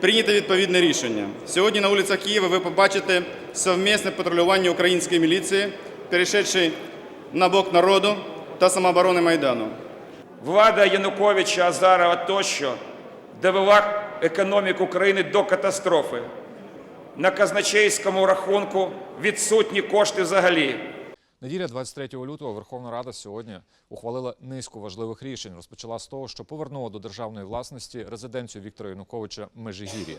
прийнято відповідне рішення. Сьогодні на вулицях Києва ви побачите совмісне патрулювання української міліції, перейшедши на бок народу та самооборони Майдану. Влада Януковича, Азарова тощо довела економіку країни до катастрофи. На казначейському рахунку відсутні кошти взагалі. Неділя 23 лютого Верховна Рада сьогодні ухвалила низку важливих рішень. Розпочала з того, що повернула до державної власності резиденцію Віктора Януковича Межигір'я.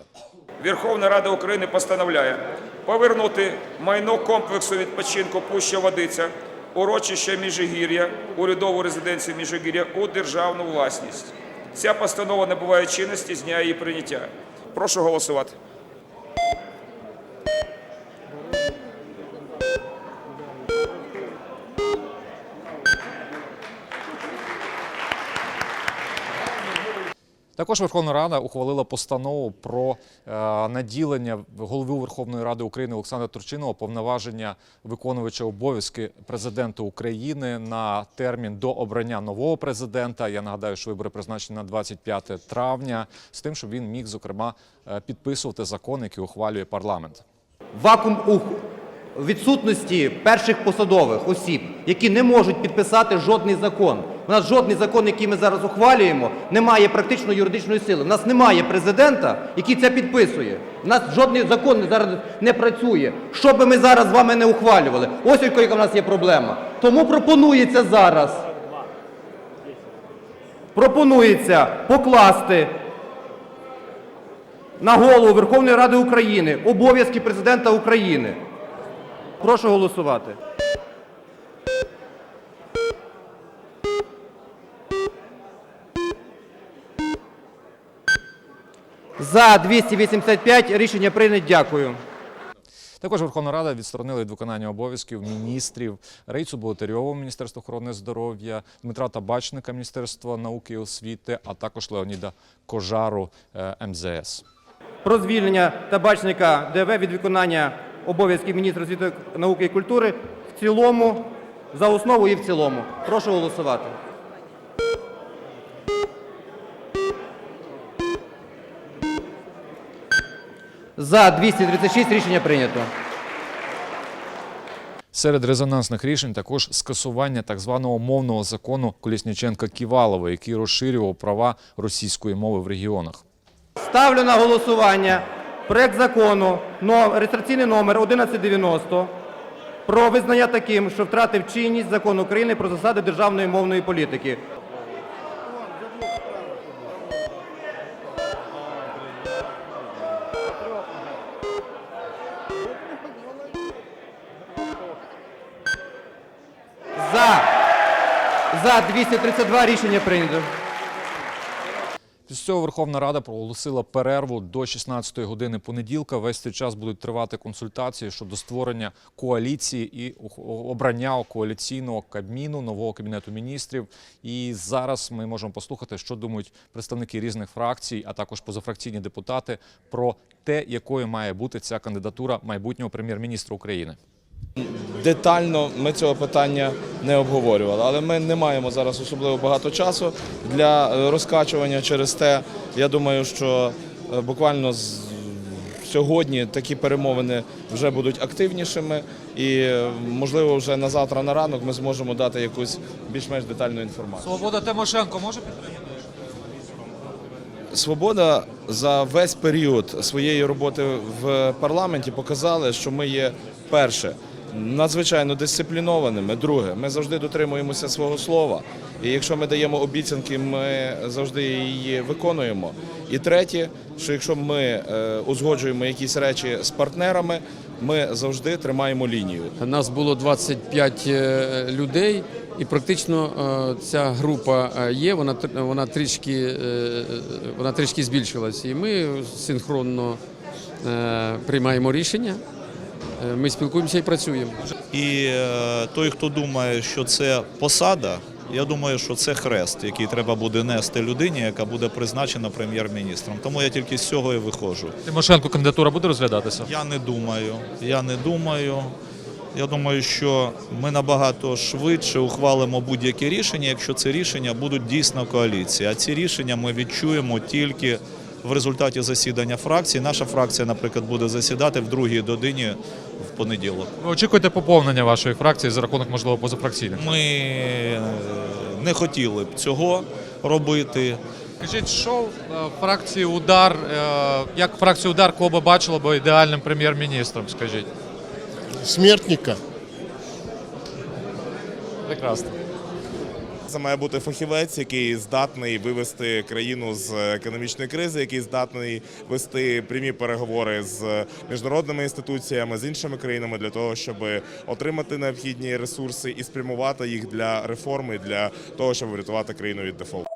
Верховна Рада України постановляє повернути майно комплексу відпочинку Пуща Водиця, урочище Міжигір'я, урядову резиденцію Міжигір'я у державну власність. Ця постанова набуває чинності з дня її прийняття. Прошу голосувати. Також Верховна Рада ухвалила постанову про е, наділення голови Верховної Ради України Олександра Турчинова повноваження виконувача обов'язки президента України на термін до обрання нового президента. Я нагадаю, що вибори призначені на 25 травня, з тим, щоб він міг зокрема е, підписувати закони, які ухвалює парламент. вакуум у відсутності перших посадових осіб, які не можуть підписати жодний закон. У нас жодний закон, який ми зараз ухвалюємо, не має практично юридичної сили. У нас немає президента, який це підписує. У нас жодний закон зараз не працює. Що би ми зараз з вами не ухвалювали? Ось яка в нас є проблема. Тому пропонується зараз. Пропонується покласти на голову Верховної Ради України обов'язки президента України. Прошу голосувати. За 285 рішення прийнято. Дякую. Також Верховна Рада відсторонила від виконання обов'язків міністрів Рейцу Болотарьову, Міністерство охорони здоров'я, Дмитра Табачника, Міністерства науки і освіти, а також Леоніда Кожару е, МЗС. Про звільнення табачника ДВ від виконання обов'язків міністра освіти, науки і культури в цілому, за основу і в цілому. Прошу голосувати. За 236 рішення прийнято. Серед резонансних рішень також скасування так званого мовного закону Колісніченка-Ківалова, який розширював права російської мови в регіонах. Ставлю на голосування проект закону реєстраційний номер 1190 про визнання таким, що втратив чинність закон України про засади державної мовної політики. За 232 рішення прийнято. Після цього Верховна Рада проголосила перерву до 16-ї години понеділка. Весь цей час будуть тривати консультації щодо створення коаліції і обрання коаліційного кабміну, нового кабінету міністрів. І зараз ми можемо послухати, що думають представники різних фракцій, а також позафракційні депутати про те, якою має бути ця кандидатура майбутнього прем'єр-міністра України. Детально ми цього питання не обговорювали, але ми не маємо зараз особливо багато часу для е, розкачування. Через те, я думаю, що е, буквально з сьогодні такі перемовини вже будуть активнішими, і е, можливо вже на завтра на ранок ми зможемо дати якусь більш-менш детальну інформацію. Свобода Тимошенко може підтримати? Свобода за весь період своєї роботи в парламенті показали, що ми є перше надзвичайно дисциплінованими. Друге, ми завжди дотримуємося свого слова. І якщо ми даємо обіцянки, ми завжди її виконуємо. І третє, що якщо ми е, узгоджуємо якісь речі з партнерами, ми завжди тримаємо лінію. Нас було 25 е, людей, і практично е, ця група є. Вона вона трішки вона трішки збільшилась. І ми синхронно приймаємо рішення. Е, Ми спілкуємося і працюємо. І е, той, хто думає, що це посада, я думаю, що це хрест, який треба буде нести людині, яка буде призначена прем'єр-міністром. Тому я тільки з цього і виходжу. Тимошенко кандидатура буде розглядатися? Я не думаю. Я не думаю. Я думаю, що ми набагато швидше ухвалимо будь-які рішення, якщо це рішення будуть дійсно коаліції. А ці рішення ми відчуємо тільки в результаті засідання фракції. Наша фракція, наприклад, буде засідати в другій годині в понеділок. Ви очікуєте поповнення вашої фракції за рахунок, можливо, позафракційних? Ми е, не хотіли б цього робити. Скажіть, що в е, фракції удар, е, як фракцію удар кого би бачила би ідеальним прем'єр-міністром, скажіть? смертника. Прекрасно. Це має бути фахівець, який здатний вивести країну з економічної кризи, який здатний вести прямі переговори з міжнародними інституціями, з іншими країнами для того, щоб отримати необхідні ресурси і спрямувати їх для реформи, для того, щоб врятувати країну від дефолту.